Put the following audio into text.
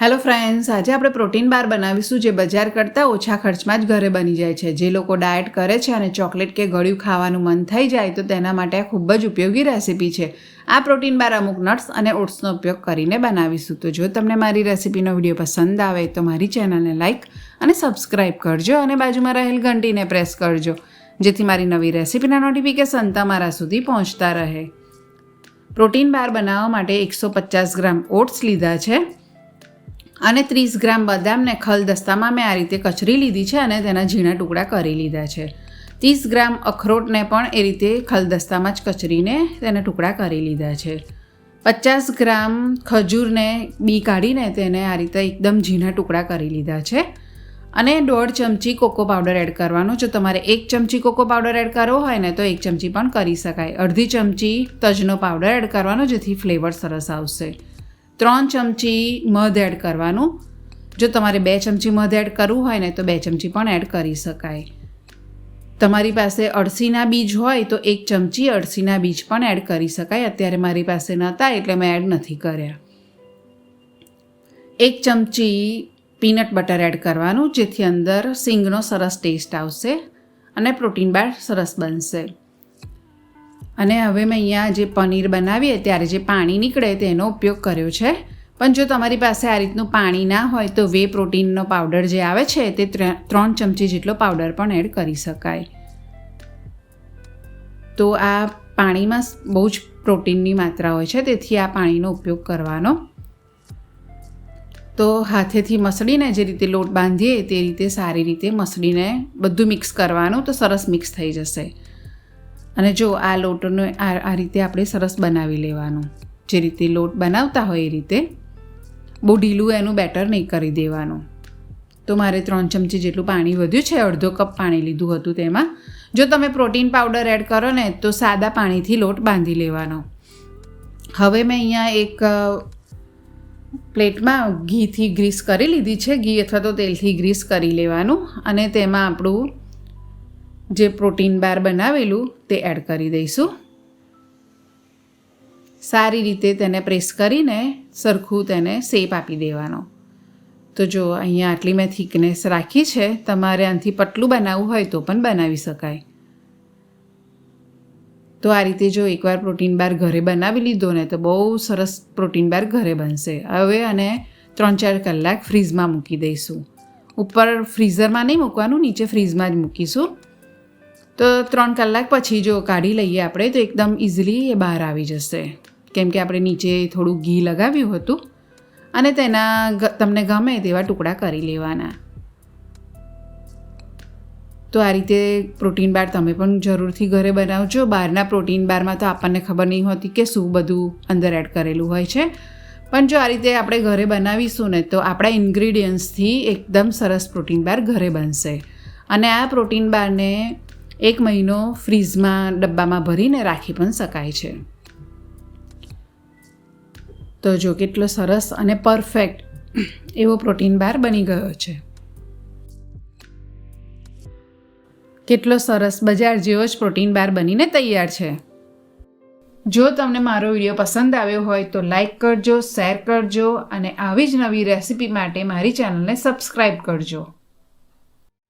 Hello friends, આજે આપણે protein બાર બનાવીશું જે બજાર કરતાં ઓછા ખર્ચમાં જ ઘરે બની જાય છે. જે લોકો ડાયટ કરે છે અને ચોકલેટ કે ગળ્યું ખાવાનું મન થઈ જાય તો તેના માટે આ ખૂબ જ ઉપયોગી રેસીપી છે. આ પ્રોટીન બાર અમુક નટ્સ અને ઓટ્સનો ઉપયોગ કરીને બનાવીશું. તો જો તમને મારી રેસીપીનો વીડિયો પસંદ આવે તો મારી ચેનલને લાઇક અને સબસ્ક્રાઇબ કરજો અને બાજુમાં રહેલ ઘંટીને પ્રેસ કરજો, જેથી મારી નવી રેસીપીના નોટિફિકેશન તમારા સુધી પહોંચતા રહે. પ્રોટીન બાર બનાવવા માટે એકસો પચાસ ગ્રામ ઓટ્સ લીધા છે. અને ત્રીસ ગ્રામ બદામને ખલદસ્તામાં મેં આ રીતે કચરી લીધી છે અને તેના ઝીણા ટુકડા કરી લીધા છે. ત્રીસ ગ્રામ અખરોટને પણ એ રીતે ખલદસ્તામાં જ કચરીને તેના ટુકડા કરી લીધા છે. પચાસ ગ્રામ ખજૂરને બી કાઢીને તેને આ રીતે એકદમ ઝીણા ટુકડા કરી લીધા છે. અને દોઢ ચમચી કોકો પાવડર એડ કરવાનો. જો તમારે એક ચમચી કોકો પાવડર એડ કરવો હોય ને તો એક ચમચી પણ કરી શકાય. અડધી ચમચી તજનો પાવડર એડ કરવાનો જેથી ફ્લેવર સરસ આવશે. ત્રણ ચમચી મધ એડ કરવાનું. જો તમારે બે ચમચી મધ એડ કરવું હોય ને, તો બે ચમચી પણ એડ કરી શકાય. તમારી પાસે અળસીના બીજ હોય, તો એક ચમચી અળસીના બીજ પણ એડ કરી શકાય. અત્યારે મારી પાસે નહોતા, એટલે મેં એડ નથી કર્યા. એક ચમચી પીનટ બટર એડ કરવાનું, જેથી અંદર સિંગનો સરસ ટેસ્ટ આવશે અને પ્રોટીન બાર સરસ બનશે. અને હવે મેં અહીંયા જે પનીર બનાવીએ ત્યારે જે પાણી નીકળે તેનો ઉપયોગ કર્યો છે. પણ જો તમારી પાસે આ રીતનું પાણી ના હોય તો વે પ્રોટીનનો પાવડર જે આવે છે તે ત્રણ ચમચી જેટલો પાવડર પણ એડ કરી શકાય. તો આ પાણીમાં બહુ જ પ્રોટીનની માત્રા હોય છે તેથી આ પાણીનો ઉપયોગ કરવાનો. તો હાથેથી મસળીને જે રીતે લોટ બાંધીએ તે રીતે સારી રીતે મસળીને બધું મિક્સ કરવાનું તો સરસ મિક્સ થઈ જશે. અને જો આ લોટનો આ આ રીતે આપણે સરસ બનાવી લેવાનું. જે રીતે લોટ બનાવતા હોય એ રીતે. બહુ ઢીલું એનું બેટર નહીં કરી દેવાનું. તો મારે ત્રણ ચમચી જેટલું પાણી વધ્યું છે, અડધો કપ પાણી લીધું હતું તેમાં. જો તમે પ્રોટીન પાવડર એડ કરો ને, તો સાદા પાણીથી લોટ બાંધી લેવાનો. હવે મેં અહીંયા એક પ્લેટમાં ઘીથી ગ્રીસ કરી લીધી છે. ઘી અથવા તો તેલથી ગ્રીસ કરી લેવાનું અને તેમાં આપણું જે પ્રોટીન બાર બનાવેલું તે એડ કરી દઈશું. સારી રીતે તેને પ્રેસ કરીને સરખું તેને શેપ આપી દેવાનો. તો જો અહીંયા આટલી મેં થિકનેસ રાખી છે, તમારે આનાથી પતલું બનાવવું હોય તો પણ બનાવી શકાય. તો આ રીતે જો એકવાર પ્રોટીન બાર ઘરે બનાવી લીધો ને તો બહુ સરસ પ્રોટીન બાર ઘરે બનશે. હવે અને ત્રણ ચાર કલાક ફ્રીઝમાં મૂકી દઈશું. ઉપર ફ્રીઝરમાં નહીં મૂકવાનું, નીચે ફ્રીઝમાં જ મૂકીશું. તો ત્રણ કલાક પછી જો કાઢી લઈએ આપણે, તો એકદમ ઇઝીલી એ બહાર આવી જશે. કેમ કે આપણે નીચે થોડું ઘી લગાવ્યું હતું અને તેના તમને ગમે તેવા ટુકડા કરી લેવાના. તો આ રીતે પ્રોટીન બાર તમે પણ જરૂરથી ઘરે બનાવજો. બહારના પ્રોટીન બારમાં તો આપણને ખબર નહીં હોતી કે શું બધું અંદર એડ કરેલું હોય છે. પણ જો આ રીતે આપણે ઘરે બનાવીશું ને, તો આપણા ઇન્ગ્રીડિયન્ટ્સથી એકદમ સરસ પ્રોટીન બાર ઘરે બનશે. અને આ પ્રોટીન બારને એક મહિનો ફ્રીઝમાં ડબ્બામાં ભરીને રાખી પણ શકાય છે. તો જો કેટલો સરસ અને પરફેક્ટ એવો પ્રોટીન બાર બની ગયો છે. કેટલો સરસ બજાર જેવો જ પ્રોટીન બાર બનીને તૈયાર છે. જો તમને મારો વીડિયો પસંદ આવ્યો હોય તો લાઈક કરજો, શેર કરજો અને આવી જ નવી રેસિપી માટે મારી ચેનલને સબસ્ક્રાઈબ કરજો.